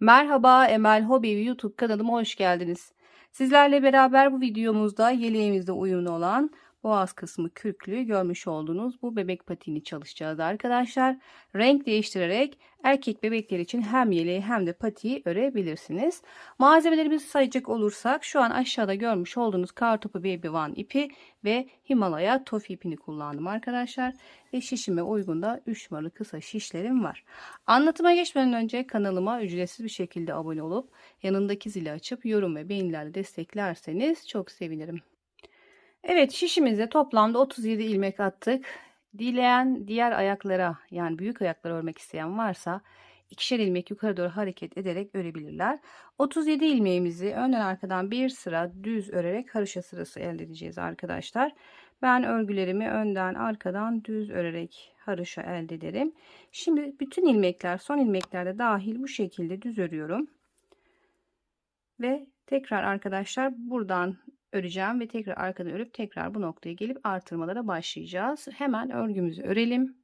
Merhaba Emel Hobi YouTube kanalıma hoş geldiniz. Sizlerle beraber bu videomuzda yeleğimizde uyumlu olan boğaz kısmı kürklü görmüş olduğunuz bu bebek patiğini çalışacağız arkadaşlar. Renk değiştirerek erkek bebekler için hem yeleği hem de patiği örebilirsiniz. Malzemelerimizi sayacak olursak şu an aşağıda görmüş olduğunuz Kartopu Baby One ipi ve Himalaya Tofi ipini kullandım arkadaşlar. Ve şişime uygun da 3 numaralı kısa şişlerim var. Anlatıma geçmeden önce kanalıma ücretsiz bir şekilde abone olup yanındaki zili açıp yorum ve beğenilerle desteklerseniz çok sevinirim. Evet şişimize toplamda 37 ilmek attık. Dileyen diğer ayaklara yani büyük ayaklara örmek isteyen varsa ikişer ilmek yukarı doğru hareket ederek örebilirler. 37 ilmeğimizi önden arkadan bir sıra düz örerek haroşa sırası elde edeceğiz arkadaşlar. Ben örgülerimi önden arkadan düz örerek haroşa elde ederim. Şimdi bütün ilmekler son ilmeklerde dahil bu şekilde düz örüyorum. Ve tekrar arkadaşlar buradan öreceğim ve tekrar arkadan örüp tekrar bu noktaya gelip artırmalara başlayacağız. Hemen örgümüzü örelim.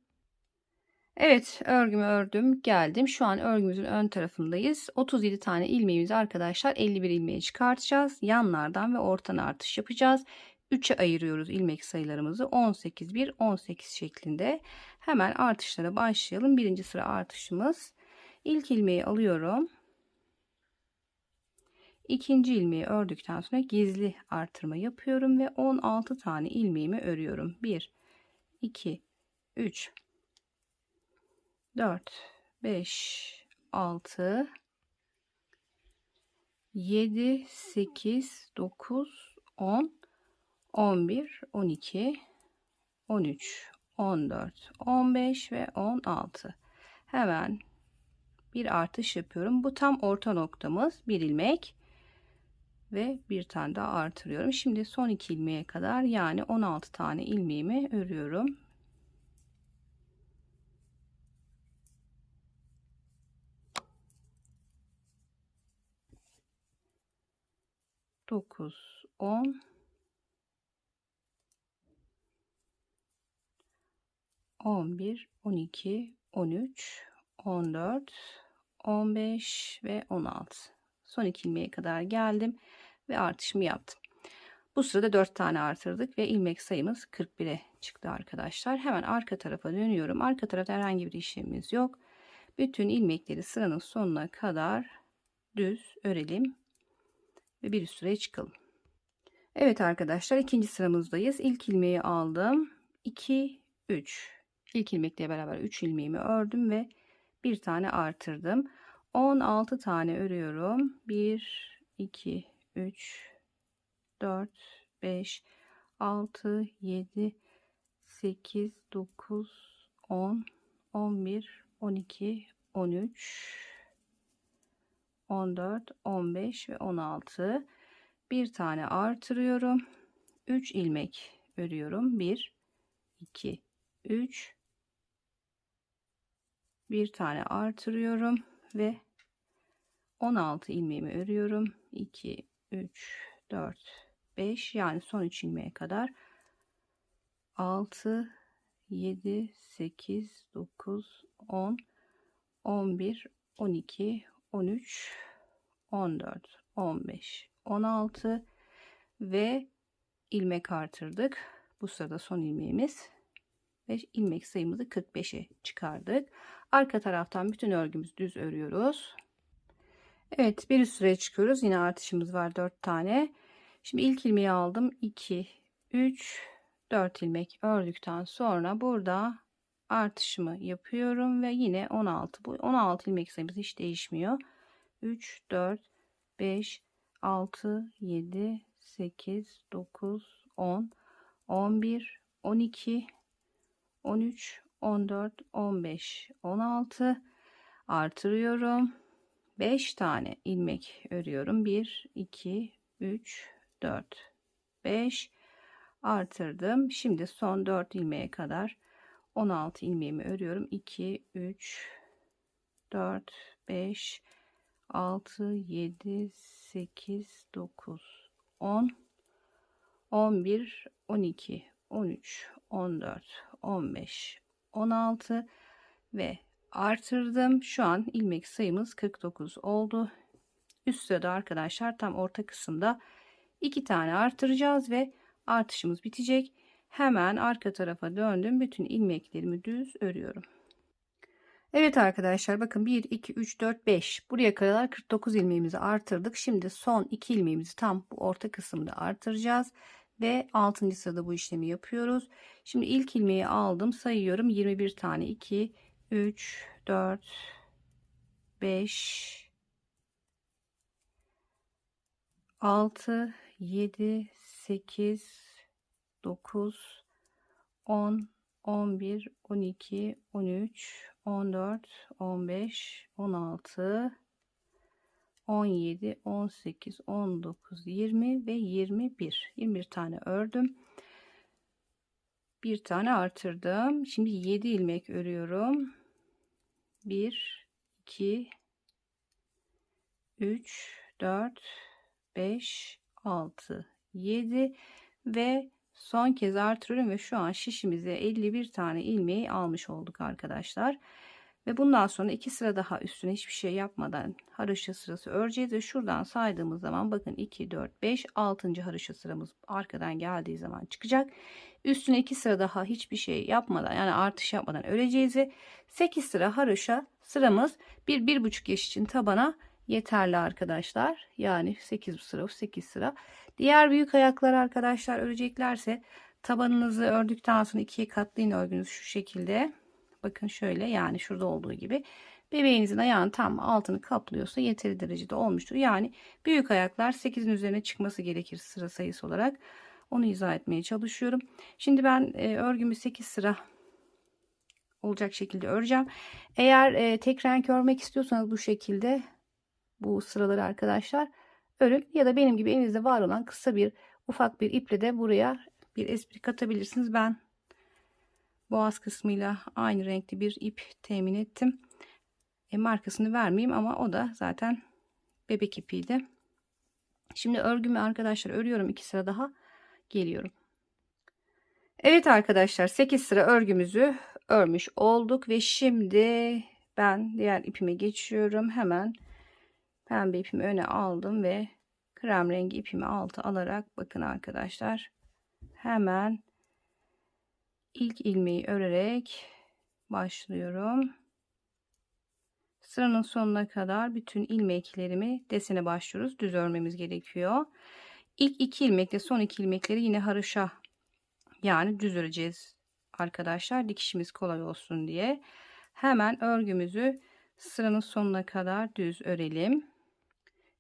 Evet örgümü ördüm geldim. Şu an örgümüzün ön tarafındayız. 37 tane ilmeğimizi arkadaşlar 51 ilmeğe çıkartacağız. Yanlardan ve ortadan artış yapacağız. 3'e ayırıyoruz ilmek sayılarımızı 18 1 18 şeklinde. Hemen artışlara başlayalım. Birinci sıra artışımız. İlk ilmeği alıyorum. İkinci ilmeği ördükten sonra gizli artırma yapıyorum ve 16 tane ilmeğimi örüyorum. 1 2 3 4 5 6 7 8 9 10 11 12 13 14 15 ve 16 hemen bir artış yapıyorum. Bu tam orta noktamız bir ilmek ve bir tane daha artırıyorum. Şimdi son iki ilmeğe kadar yani 16 tane ilmeğimi örüyorum. Dokuz on. On bir on iki on üç on dört on beş ve on altı son iki ilmeğe kadar geldim ve artışımı yaptım. Bu sırada 4 tane artırdık ve ilmek sayımız 41'e çıktı arkadaşlar. Hemen arka tarafa dönüyorum. Arka tarafta herhangi bir işlemimiz yok. Bütün ilmekleri sıranın sonuna kadar düz örelim ve bir üst sıraya çıkalım. Evet arkadaşlar ikinci sıramızdayız. İlk ilmeği aldım. 2 3 İlk ilmekle beraber 3 ilmeğimi ördüm ve bir tane artırdım. 16 tane örüyorum. 1 2 3 4 5 6 7 8 9 10 11 12 13 14 15 ve 16 bir tane artırıyorum. 3 ilmek örüyorum. 1 2 3 bir tane artırıyorum ve 16 ilmeğimi örüyorum. 2 3 4 5 yani son 3 ilmeğe kadar. 6 7 8 9 10 11 12 13 14 15 16 ve ilmek artırdık. Bu sırada son ilmeğimiz. Ve ilmek sayımızı 45'e çıkardık arka taraftan bütün örgümüzü düz örüyoruz Evet bir üst sıraya çıkıyoruz yine artışımız var 4 tane Şimdi ilk ilmeği aldım. 2, 3, 4 ilmek ördükten sonra burada artışımı yapıyorum ve yine 16. Bu 16 ilmek sayımız hiç değişmiyor. 3, 4, 5, 6, 7, 8, 9, 10, 11, 12, 13, 14, 15, 16 artırıyorum. 5 tane ilmek örüyorum. 1, 2, 3, 4 5 artırdım şimdi son 4 ilmeğe kadar 16 ilmeğimi örüyorum 2 3 4 5 6 7 8 9 10 11 12 13 14 15 16 ve artırdım. Şu an ilmek sayımız 49 oldu. Üst sırada arkadaşlar tam orta kısımda iki tane artıracağız ve artışımız bitecek. Hemen arka tarafa döndüm. Bütün ilmeklerimi düz örüyorum. Evet arkadaşlar bakın 1 2 3 4 5 buraya kadar 49 ilmeğimizi artırdık. Şimdi son 2 ilmeğimizi tam bu orta kısımda artıracağız ve 6. sırada bu işlemi yapıyoruz. Şimdi ilk ilmeği aldım sayıyorum 21 tane 2 3 4 5 6 7 8 9 10 11 12 13 14 15 16 17 18 19 20 ve 21 21 tane ördüm. Bir tane artırdım. Şimdi 7 ilmek örüyorum. 1 2 3 4 5 6 7 ve son kez artırıyorum ve şu an şişimize 51 tane ilmeği almış olduk arkadaşlar. Ve bundan sonra iki sıra daha üstüne hiçbir şey yapmadan haroşa sırası öreceğiz ve şuradan saydığımız zaman bakın 2 4 5 6. haroşa sıramız arkadan geldiği zaman çıkacak. Üstüne iki sıra daha hiçbir şey yapmadan yani artış yapmadan öreceğiz ve 8 sıra haroşa sıramız bir bir buçuk yaş için tabana yeterli arkadaşlar. Yani 8 sıra 8 sıra. Diğer büyük ayaklar arkadaşlar öreceklerse tabanınızı ördükten sonra ikiye katlayın örgünüzü şu şekilde. Bakın şöyle yani şurada olduğu gibi. Bebeğinizin ayağın tam altını kaplıyorsa yeteri derecede olmuştur. Yani büyük ayaklar 8'in üzerine çıkması gerekir sıra sayısı olarak. Onu izah etmeye çalışıyorum. Şimdi ben e, örgümü 8 sıra olacak şekilde öreceğim. Eğer e, tek renk örmek istiyorsanız bu şekilde bu sıraları arkadaşlar örün ya da benim gibi elinizde var olan kısa bir ufak bir iple de buraya bir espri katabilirsiniz. Ben boğaz kısmıyla aynı renkli bir ip temin ettim. E, markasını vermeyeyim ama o da zaten bebek ipiydi. Şimdi örgümü arkadaşlar örüyorum iki sıra daha geliyorum. Evet arkadaşlar 8 sıra örgümüzü örmüş olduk ve şimdi ben diğer ipime geçiyorum. Hemen pembe ipimi öne aldım ve krem rengi ipimi altı alarak bakın arkadaşlar hemen ilk ilmeği örerek başlıyorum. Sıranın sonuna kadar bütün ilmeklerimi desene başlıyoruz. Düz örmemiz gerekiyor. İlk iki ilmekle son iki ilmekleri yine haroşa yani düz öreceğiz arkadaşlar. Dikişimiz kolay olsun diye. Hemen örgümüzü sıranın sonuna kadar düz örelim.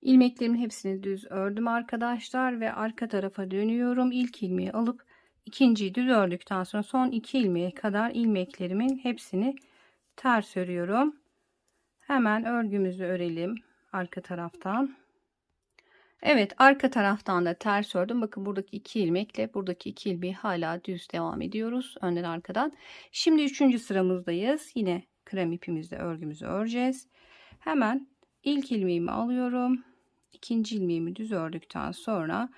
İlmeklerimin hepsini düz ördüm arkadaşlar ve arka tarafa dönüyorum. İlk ilmeği alıp ikinciyi düz ördükten sonra son iki ilmeğe kadar ilmeklerimin hepsini ters örüyorum. Hemen örgümüzü örelim arka taraftan. Evet arka taraftan da ters ördüm. Bakın buradaki iki ilmekle buradaki iki ilmeği hala düz devam ediyoruz. Önden arkadan. Şimdi üçüncü sıramızdayız. Yine krem ipimizle örgümüzü öreceğiz. Hemen ilk ilmeğimi alıyorum ikinci ilmeğimi düz ördükten sonra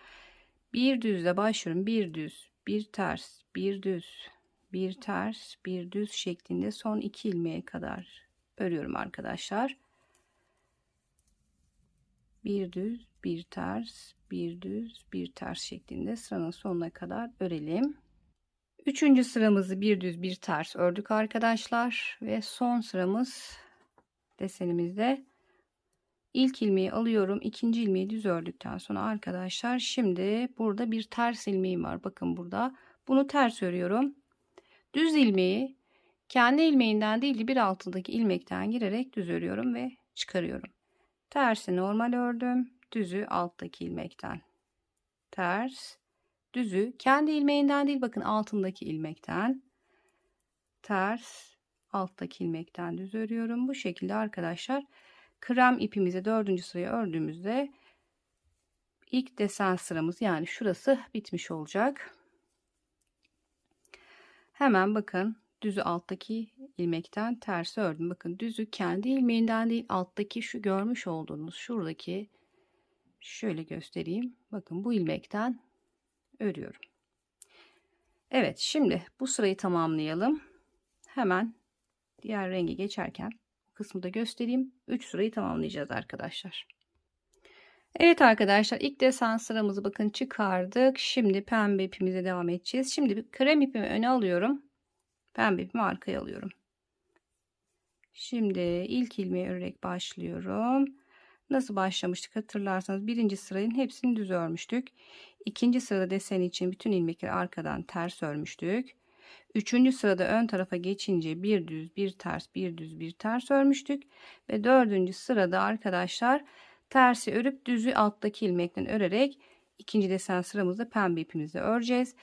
bir düzle başlıyorum. Bir düz, bir ters, bir düz, bir ters, bir düz şeklinde son iki ilmeğe kadar örüyorum arkadaşlar. Bir düz, bir ters, bir düz, bir ters şeklinde sıranın sonuna kadar örelim. Üçüncü sıramızı bir düz bir ters ördük arkadaşlar ve son sıramız desenimizde İlk ilmeği alıyorum. ikinci ilmeği düz ördükten sonra arkadaşlar şimdi burada bir ters ilmeğim var. Bakın burada. Bunu ters örüyorum. Düz ilmeği kendi ilmeğinden değil de bir altındaki ilmekten girerek düz örüyorum ve çıkarıyorum. Tersi normal ördüm. Düzü alttaki ilmekten. Ters. Düzü kendi ilmeğinden değil bakın altındaki ilmekten. Ters. Alttaki ilmekten düz örüyorum. Bu şekilde arkadaşlar krem ipimizi dördüncü sıraya ördüğümüzde ilk desen sıramız yani şurası bitmiş olacak. Hemen bakın düzü alttaki ilmekten tersi ördüm. Bakın düzü kendi ilmeğinden değil alttaki şu görmüş olduğunuz şuradaki şöyle göstereyim. Bakın bu ilmekten örüyorum. Evet şimdi bu sırayı tamamlayalım. Hemen diğer renge geçerken kısmı da göstereyim. 3 sırayı tamamlayacağız arkadaşlar. Evet arkadaşlar ilk desen sıramızı bakın çıkardık. Şimdi pembe ipimize devam edeceğiz. Şimdi bir krem ipimi öne alıyorum. Pembe ipimi arkaya alıyorum. Şimdi ilk ilmeği örerek başlıyorum. Nasıl başlamıştık hatırlarsanız birinci sırayın hepsini düz örmüştük. İkinci sırada desen için bütün ilmekleri arkadan ters örmüştük. Üçüncü sırada ön tarafa geçince bir düz bir ters bir düz bir ters örmüştük. Ve dördüncü sırada arkadaşlar tersi örüp düzü alttaki ilmekten örerek ikinci desen sıramızda pembe ipimizle öreceğiz.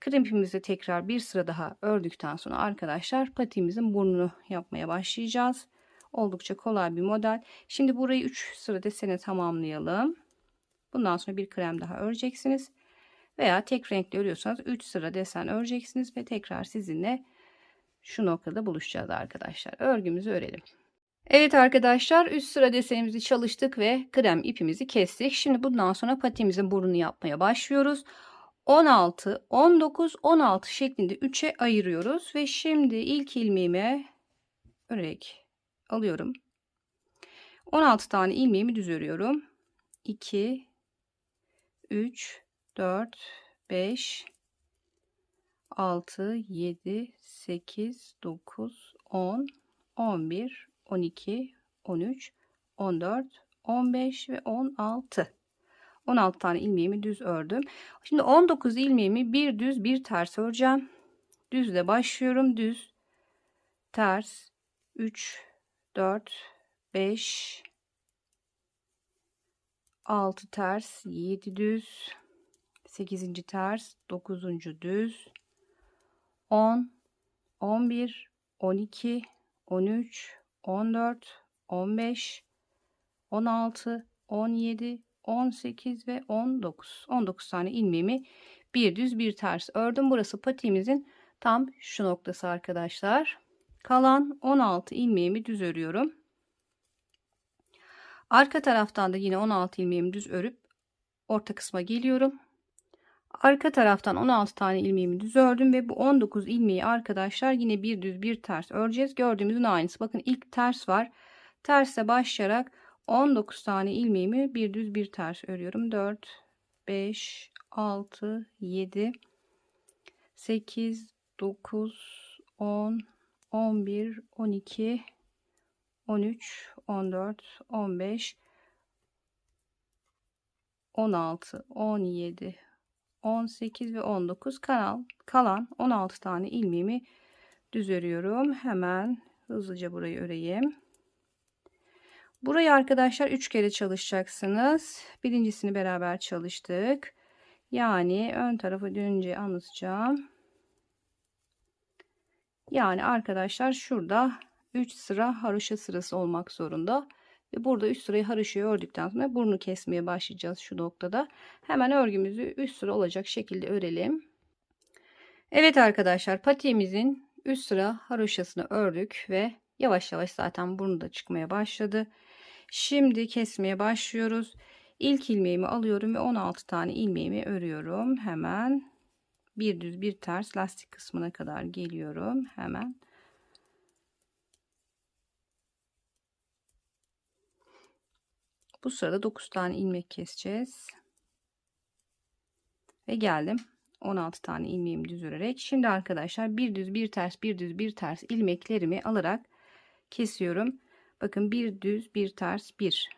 Krem ipimizi tekrar bir sıra daha ördükten sonra arkadaşlar patimizin burnunu yapmaya başlayacağız. Oldukça kolay bir model. Şimdi burayı 3 sıra desene tamamlayalım. Bundan sonra bir krem daha öreceksiniz. Veya tek renkli örüyorsanız 3 sıra desen öreceksiniz ve tekrar sizinle şu noktada buluşacağız arkadaşlar. Örgümüzü örelim. Evet arkadaşlar üst sıra desenimizi çalıştık ve krem ipimizi kestik. Şimdi bundan sonra patimizin burnunu yapmaya başlıyoruz. 16, 19, 16 şeklinde 3'e ayırıyoruz ve şimdi ilk ilmeğime örerek alıyorum. 16 tane ilmeğimi düz örüyorum. 2 3 4 5 6 7 8 9 10 11 12 13 14 15 ve 16 16 tane ilmeğimi düz ördüm. Şimdi 19 ilmeğimi bir düz bir ters öreceğim. Düzle başlıyorum. Düz, ters, 3, 4, 5, 6 ters, 7 düz, 8. ters, 9. düz, 10, 11, 12, 13, 14, 15, 16, 17, 18 ve 19. 19 tane ilmeğimi bir düz bir ters ördüm. Burası patiğimizin tam şu noktası arkadaşlar. Kalan 16 ilmeğimi düz örüyorum. Arka taraftan da yine 16 ilmeğimi düz örüp orta kısma geliyorum. Arka taraftan 16 tane ilmeğimi düz ördüm ve bu 19 ilmeği arkadaşlar yine bir düz bir ters öreceğiz. Gördüğümüzün aynısı. Bakın ilk ters var. Terse başlayarak 19 tane ilmeğimi bir düz bir ters örüyorum. 4, 5, 6, 7, 8, 9, 10, 11, 12, 13, 14, 15, 16, 17, 18 ve 19 kanal kalan 16 tane ilmeğimi düz örüyorum. Hemen hızlıca burayı öreyim. Burayı arkadaşlar 3 kere çalışacaksınız. Birincisini beraber çalıştık. Yani ön tarafa dönünce anlatacağım. Yani arkadaşlar şurada 3 sıra haroşa sırası olmak zorunda. Ve burada 3 sırayı haroşayı ördükten sonra burnu kesmeye başlayacağız şu noktada. Hemen örgümüzü 3 sıra olacak şekilde örelim. Evet arkadaşlar patiğimizin 3 sıra haroşasını ördük ve yavaş yavaş zaten burnu da çıkmaya başladı. Şimdi kesmeye başlıyoruz. İlk ilmeğimi alıyorum ve 16 tane ilmeğimi örüyorum. Hemen bir düz bir ters lastik kısmına kadar geliyorum. Hemen Bu sırada 9 tane ilmek keseceğiz. Ve geldim. 16 tane ilmeğimi düz örerek. Şimdi arkadaşlar bir düz bir ters bir düz bir ters ilmeklerimi alarak kesiyorum. Bakın bir düz bir ters bir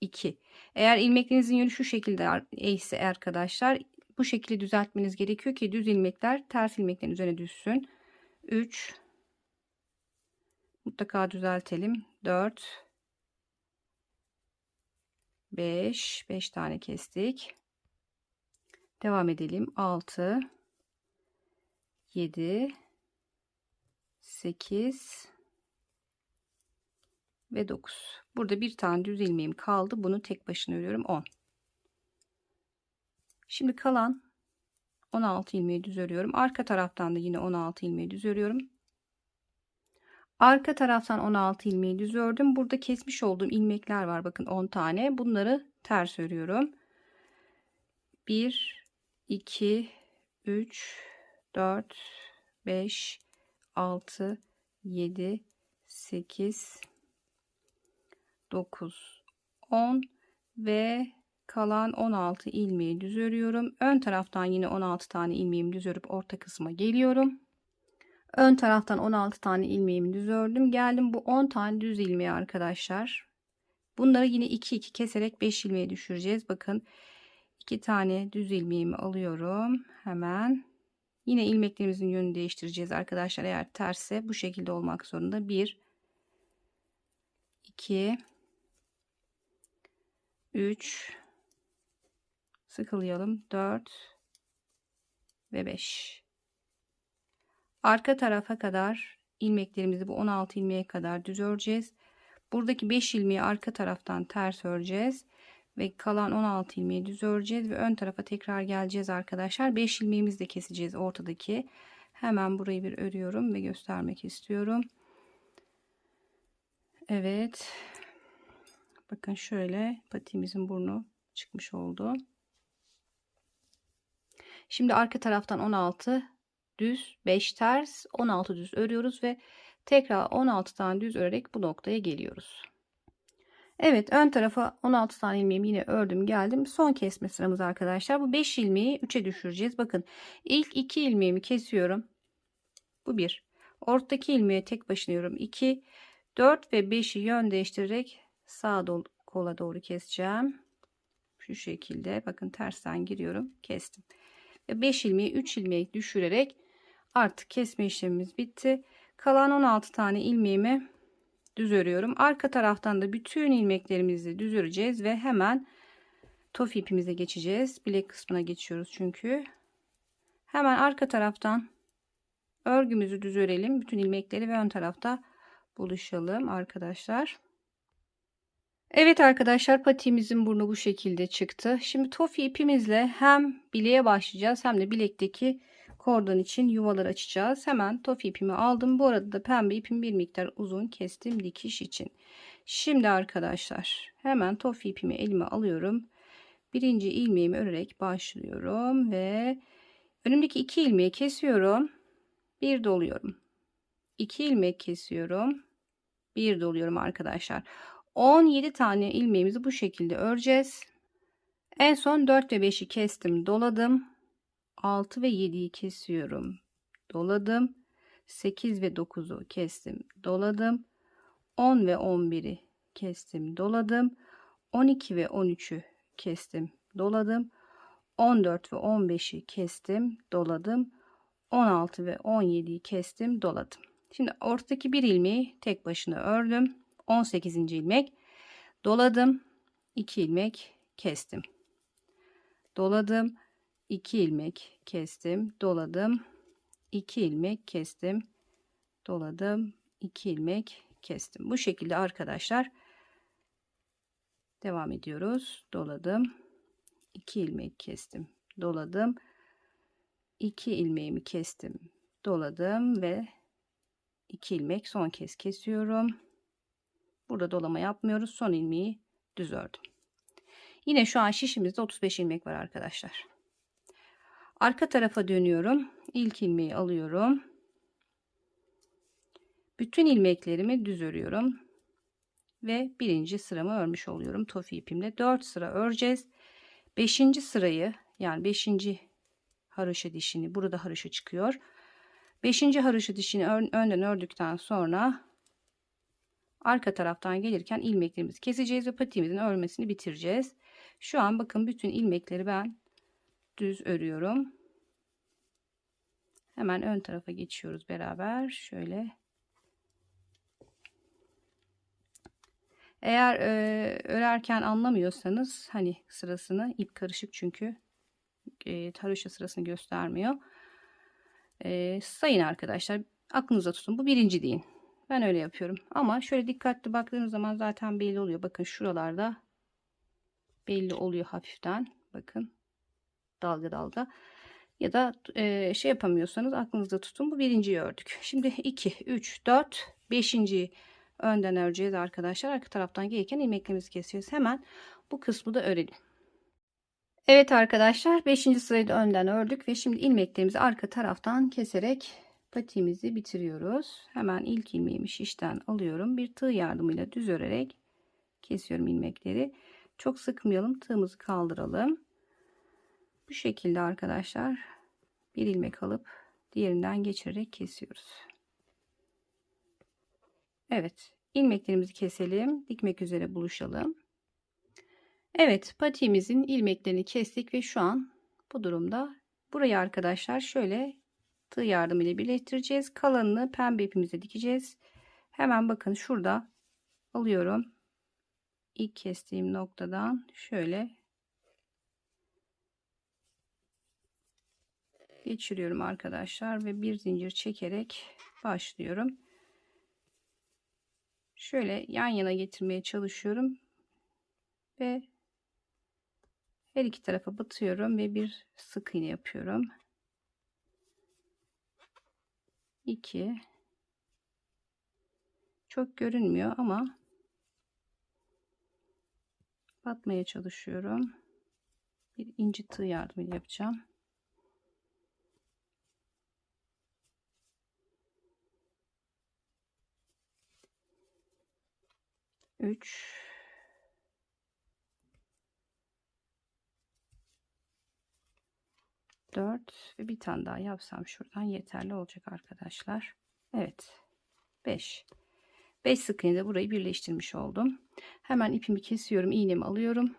2 eğer ilmeklerinizin yönü şu şekilde ise arkadaşlar bu şekilde düzeltmeniz gerekiyor ki düz ilmekler ters ilmeklerin üzerine düşsün 3 mutlaka düzeltelim 4 5 5 tane kestik devam edelim 6 7 8 ve 9. Burada bir tane düz ilmeğim kaldı. Bunu tek başına örüyorum 10. Şimdi kalan 16 ilmeği düz örüyorum. Arka taraftan da yine 16 ilmeği düz örüyorum. Arka taraftan 16 ilmeği düz ördüm. Burada kesmiş olduğum ilmekler var. Bakın 10 tane. Bunları ters örüyorum. 1 2 3 4 5 6 7 8 9 10 ve kalan 16 ilmeği düz örüyorum. Ön taraftan yine 16 tane ilmeğimi düz örüp orta kısma geliyorum. Ön taraftan 16 tane ilmeğimi düz ördüm. Geldim bu 10 tane düz ilmeği arkadaşlar. Bunları yine 2 2 keserek 5 ilmeğe düşüreceğiz. Bakın 2 tane düz ilmeğimi alıyorum. Hemen yine ilmeklerimizin yönünü değiştireceğiz arkadaşlar. Eğer terse bu şekilde olmak zorunda. 1 2 3 sıkılayalım 4 ve 5 arka tarafa kadar ilmeklerimizi bu 16 ilmeğe kadar düz öreceğiz. Buradaki 5 ilmeği arka taraftan ters öreceğiz ve kalan 16 ilmeği düz öreceğiz ve ön tarafa tekrar geleceğiz arkadaşlar. 5 ilmeğimizi de keseceğiz ortadaki. Hemen burayı bir örüyorum ve göstermek istiyorum. Evet. Bakın şöyle patimizin burnu çıkmış oldu. Şimdi arka taraftan 16 düz 5 ters 16 düz örüyoruz ve tekrar 16 tane düz örerek bu noktaya geliyoruz. Evet ön tarafa 16 tane ilmeğimi yine ördüm geldim. Son kesme sıramız arkadaşlar. Bu 5 ilmeği 3'e düşüreceğiz. Bakın ilk 2 ilmeğimi kesiyorum. Bu 1. Ortadaki ilmeğe tek başına örüyorum. 2, 4 ve 5'i yön değiştirerek doğru, kola doğru keseceğim. Şu şekilde bakın tersten giriyorum. Kestim. 5 ilmeği 3 ilmeği düşürerek artık kesme işlemimiz bitti. Kalan 16 tane ilmeğimi düz örüyorum. Arka taraftan da bütün ilmeklerimizi düz öreceğiz ve hemen tof ipimize geçeceğiz. Bilek kısmına geçiyoruz çünkü. Hemen arka taraftan örgümüzü düz örelim. Bütün ilmekleri ve ön tarafta buluşalım arkadaşlar. Evet arkadaşlar patiğimizin burnu bu şekilde çıktı. Şimdi tofi ipimizle hem bileğe başlayacağız hem de bilekteki kordon için yuvalar açacağız. Hemen tofi ipimi aldım. Bu arada da pembe ipim bir miktar uzun kestim dikiş için. Şimdi arkadaşlar hemen tofi ipimi elime alıyorum. Birinci ilmeğimi örerek başlıyorum ve önümdeki iki ilmeği kesiyorum. Bir doluyorum. İki ilmek kesiyorum. Bir doluyorum arkadaşlar. 17 tane ilmeğimizi bu şekilde öreceğiz. En son 4 ve 5'i kestim, doladım. 6 ve 7'yi kesiyorum, doladım. 8 ve 9'u kestim, doladım. 10 ve 11'i kestim, doladım. 12 ve 13'ü kestim, doladım. 14 ve 15'i kestim, doladım. 16 ve 17'yi kestim, doladım. Şimdi ortadaki bir ilmeği tek başına ördüm. 18. ilmek doladım 2 ilmek kestim doladım 2 ilmek kestim doladım. 2 ilmek kestim doladım. 2 ilmek kestim. Bu şekilde arkadaşlar devam ediyoruz. Doladım. 2 ilmek kestim doladım. 2 ilmeğimi kestim doladım ve 2 ilmek son kez kesiyorum. Burada dolama yapmıyoruz. Son ilmeği düz ördüm. Yine şu an şişimizde 35 ilmek var arkadaşlar. Arka tarafa dönüyorum. İlk ilmeği alıyorum. Bütün ilmeklerimi düz örüyorum. Ve birinci sıramı örmüş oluyorum. Tofi ipimle 4 sıra öreceğiz. Beşinci sırayı yani beşinci haroşa dişini burada haroşa çıkıyor. Beşinci haroşa dişini önden ördükten sonra arka taraftan gelirken ilmeklerimizi keseceğiz ve patiğimizin örmesini bitireceğiz. Şu an bakın bütün ilmekleri ben düz örüyorum. Hemen ön tarafa geçiyoruz beraber. Şöyle. Eğer e, örerken anlamıyorsanız hani sırasını ip karışık çünkü e, taroşa sırasını göstermiyor. E, sayın arkadaşlar aklınıza tutun bu birinci değil. Ben öyle yapıyorum. Ama şöyle dikkatli baktığınız zaman zaten belli oluyor. Bakın şuralarda belli oluyor hafiften. Bakın dalga dalga. Ya da e, şey yapamıyorsanız aklınızda tutun. Bu birinciyi ördük. Şimdi 2, 3, 4, 5. önden öreceğiz arkadaşlar. Arka taraftan gelirken ilmeklerimizi kesiyoruz. Hemen bu kısmı da örelim. Evet arkadaşlar 5. sırayı da önden ördük ve şimdi ilmeklerimizi arka taraftan keserek patiğimizi bitiriyoruz. Hemen ilk ilmeğimi şişten alıyorum. Bir tığ yardımıyla düz örerek kesiyorum ilmekleri. Çok sıkmayalım. Tığımızı kaldıralım. Bu şekilde arkadaşlar bir ilmek alıp diğerinden geçirerek kesiyoruz. Evet, ilmeklerimizi keselim. Dikmek üzere buluşalım. Evet, patiğimizin ilmeklerini kestik ve şu an bu durumda burayı arkadaşlar şöyle tığ yardımıyla birleştireceğiz. Kalanını pembe ipimize dikeceğiz. Hemen bakın şurada alıyorum. İlk kestiğim noktadan şöyle geçiriyorum arkadaşlar ve bir zincir çekerek başlıyorum. Şöyle yan yana getirmeye çalışıyorum ve her iki tarafa batıyorum ve bir sık iğne yapıyorum. 2 çok görünmüyor ama batmaya çalışıyorum. Bir inci tığ yardımıyla yapacağım. Üç. Dört ve bir tane daha yapsam şuradan yeterli olacak arkadaşlar. Evet. Beş. Beş sık iğne de burayı birleştirmiş oldum. Hemen ipimi kesiyorum. iğnemi alıyorum.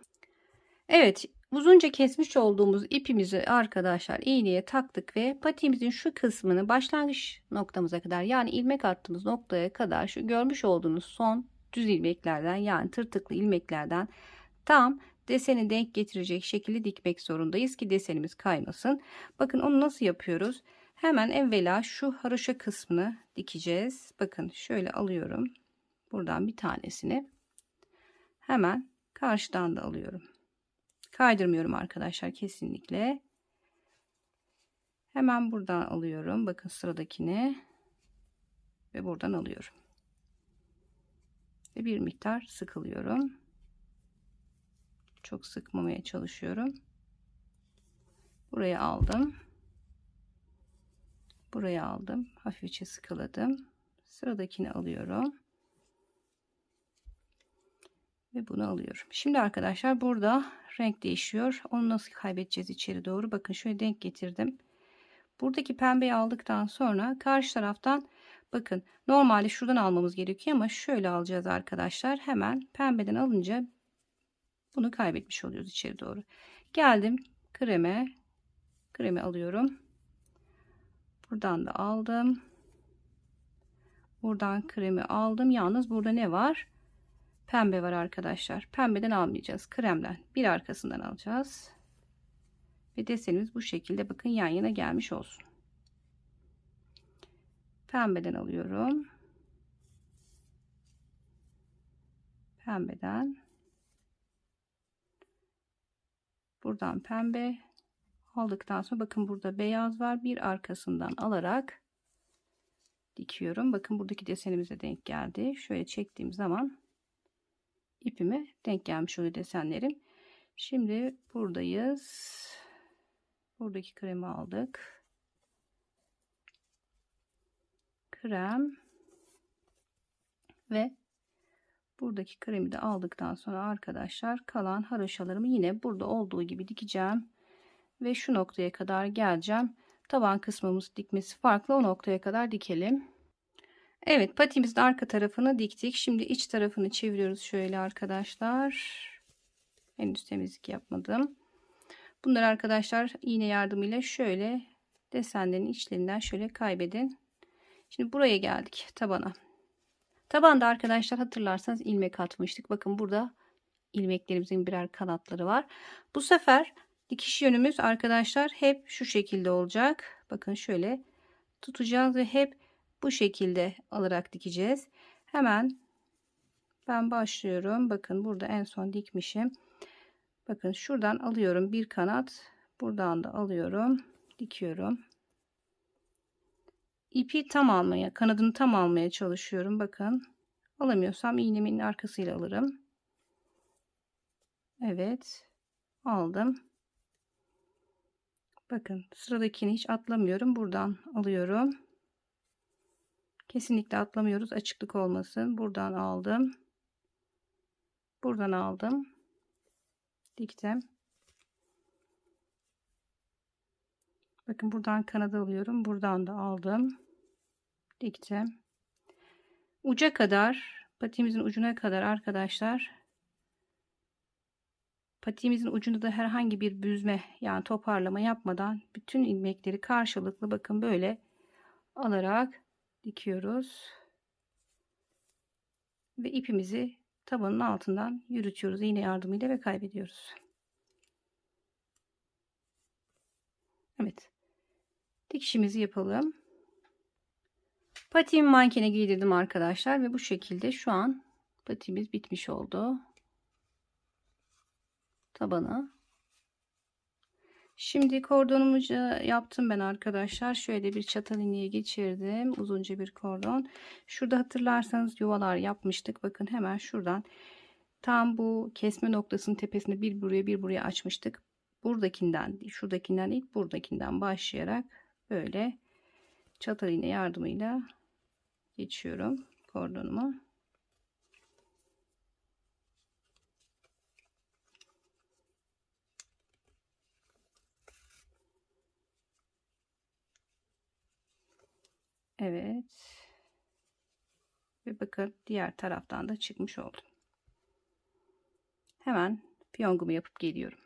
Evet. Uzunca kesmiş olduğumuz ipimizi arkadaşlar iğneye taktık ve patiğimizin şu kısmını başlangıç noktamıza kadar yani ilmek attığımız noktaya kadar şu görmüş olduğunuz son düz ilmeklerden yani tırtıklı ilmeklerden tam deseni denk getirecek şekilde dikmek zorundayız ki desenimiz kaymasın. Bakın onu nasıl yapıyoruz? Hemen evvela şu haroşa kısmını dikeceğiz. Bakın şöyle alıyorum. Buradan bir tanesini. Hemen karşıdan da alıyorum. Kaydırmıyorum arkadaşlar kesinlikle. Hemen buradan alıyorum. Bakın sıradakini. Ve buradan alıyorum. Ve bir miktar sıkılıyorum. Çok sıkmamaya çalışıyorum. Buraya aldım. Buraya aldım. Hafifçe sıkıladım. Sıradakini alıyorum. Ve bunu alıyorum. Şimdi arkadaşlar burada renk değişiyor. Onu nasıl kaybedeceğiz içeri doğru? Bakın şöyle denk getirdim. Buradaki pembeyi aldıktan sonra karşı taraftan bakın normalde şuradan almamız gerekiyor ama şöyle alacağız arkadaşlar. Hemen pembeden alınca bunu kaybetmiş oluyoruz içeri doğru. Geldim kreme. Kremi alıyorum. Buradan da aldım. Buradan kremi aldım. Yalnız burada ne var? Pembe var arkadaşlar. Pembeden almayacağız. Kremden bir arkasından alacağız. Ve desenimiz bu şekilde bakın yan yana gelmiş olsun. Pembeden alıyorum. Pembeden. Buradan pembe. Aldıktan sonra bakın burada beyaz var. Bir arkasından alarak dikiyorum. Bakın buradaki desenimize denk geldi. Şöyle çektiğim zaman ipime denk gelmiş oluyor desenlerim şimdi buradayız. Buradaki kremi aldık krem. Ve buradaki kremi de aldıktan sonra arkadaşlar kalan haroşalarımı yine burada olduğu gibi dikeceğim. Ve şu noktaya kadar geleceğim. Taban kısmımız dikmesi farklı. O noktaya kadar dikelim. Evet patimizin arka tarafını diktik. Şimdi iç tarafını çeviriyoruz şöyle arkadaşlar. Henüz temizlik yapmadım. Bunları arkadaşlar iğne yardımıyla şöyle desenlerin içlerinden şöyle kaybedin şimdi buraya geldik tabana Tabanda arkadaşlar hatırlarsanız ilmek atmıştık. Bakın burada ilmeklerimizin birer kanatları var. Bu sefer dikiş yönümüz arkadaşlar hep şu şekilde olacak. Bakın şöyle tutacağız ve hep bu şekilde alarak dikeceğiz. Hemen ben başlıyorum. Bakın burada en son dikmişim. Bakın şuradan alıyorum bir kanat. Buradan da alıyorum. Dikiyorum. İpi tam almaya, kanadını tam almaya çalışıyorum. Bakın. Alamıyorsam iğnemin arkasıyla alırım. Evet. Aldım. Bakın sıradakini hiç atlamıyorum. Buradan alıyorum. Kesinlikle atlamıyoruz. Açıklık olmasın. Buradan aldım. Buradan aldım. Diktim. Bakın buradan kanadı alıyorum. Buradan da aldım. Diktim. Uca kadar, patiğimizin ucuna kadar arkadaşlar patiğimizin ucunda da herhangi bir büzme yani toparlama yapmadan bütün ilmekleri karşılıklı bakın böyle alarak dikiyoruz. Ve ipimizi tabanın altından yürütüyoruz iğne yardımıyla ve kaybediyoruz. Evet. Dikişimizi yapalım. Patiğimi mankene giydirdim arkadaşlar ve bu şekilde şu an patiğimiz bitmiş oldu. Tabana. Şimdi kordonumuzu yaptım ben arkadaşlar. Şöyle bir çatal iğneye geçirdim. Uzunca bir kordon. Şurada hatırlarsanız yuvalar yapmıştık. Bakın hemen şuradan tam bu kesme noktasının tepesinde bir buraya bir buraya açmıştık. Buradakinden, şuradakinden ilk buradakinden başlayarak böyle çatal iğne yardımıyla geçiyorum kordonumu. Evet. Ve bakın diğer taraftan da çıkmış oldu. Hemen fiyongumu yapıp geliyorum.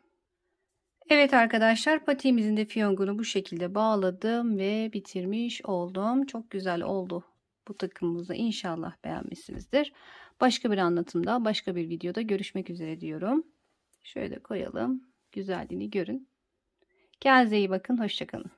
Evet arkadaşlar patiğimizin de fiyongunu bu şekilde bağladım ve bitirmiş oldum. Çok güzel oldu bu takımımızı inşallah beğenmişsinizdir. Başka bir anlatımda başka bir videoda görüşmek üzere diyorum. Şöyle koyalım güzelliğini görün. Kendinize iyi bakın hoşçakalın.